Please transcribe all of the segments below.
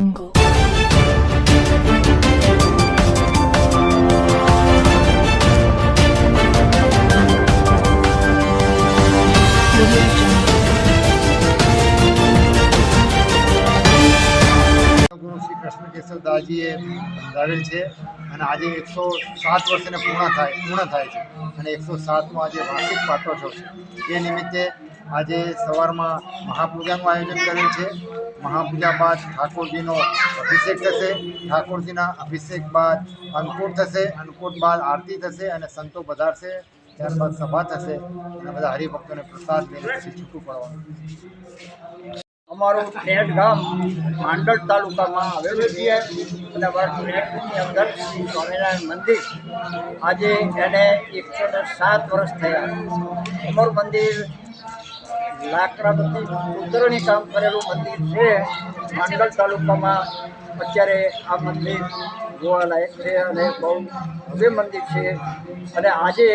jungle. Audio Shri Krishna Keshav દાસજીએ બંધાવેલ છે અને આજે એકસો સાત વર્ષને પૂર્ણ થાય પૂર્ણ થાય છે અને એકસો સાતમાં આજે વાર્ષિક પાટોત્સવ છે એ નિમિત્તે આજે સવારમાં મહાપૂજાનું આયોજન કરેલ છે મહાપૂજા બાદ ઠાકોરજીનો અભિષેક થશે. ઠાકોરજીના અભિષેક બાદ અન્નકૂટ થશે, અન્નકૂટ બાદ આરતી થશે અને સંતો પધારશે. ત્યારબાદ સભા થશે અને બધા હરિભક્તોને પ્રસાદ લઈને પછી છૂટું પડવાનું. અમારું નેટ ગામ માંડળ તાલુકામાં આવેલું છે. અને નેટની અંદર સ્વામિનારાયણ મંદિર. આજે એને એકસો સાત વર્ષ થયા. અમારું મંદિર લાકડામાંથી કુતરણી કામ કરેલું મંદિર છે. માંડલ તાલુકામાં અત્યારે આ મંદિર જોવાલાયક છે અને બહુ ભવ્ય મંદિર છે. અને આજે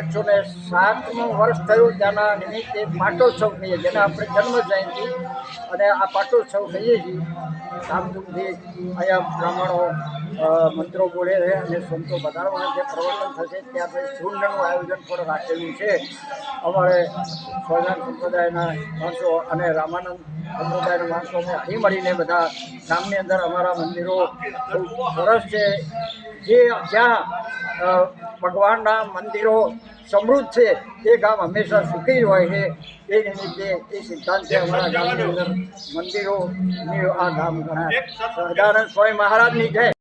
એકસો ને સાતમું વર્ષ થયું ત્યાંના નિમિત્તે પાટોત્સવ કહીએ જેને આપણે જન્મ જયંતિ અને આ પાટોત્સવ કહીએ છીએ. ધામધૂમથી અહીંયા બ્રાહ્મણો મંત્રો બોલે છે અને સંતો વધારવાના જે પ્રવચન થશે ત્યાં પછી ઝુંડનું આયોજન પણ રાખેલું છે. અમારે સ્વજાન સંપ્રદાયના માણસો અને રામાનંદ સંપ્રદાયના માણસો અમે અહીં મળીને બધા ગામની અંદર અમારા મંદિરો સરસ છે. જે જ્યાં ભગવાનના મંદિરો સમૃદ્ધ છે એ ગામ હંમેશા સુખી જ હોય છે. એ નિમિત્તે એ સિદ્ધાંતે અમારા ગામની અંદર મંદિરોની આ ગામ ગણાય. સહજાનંદ સ્વામી મહારાજની જય.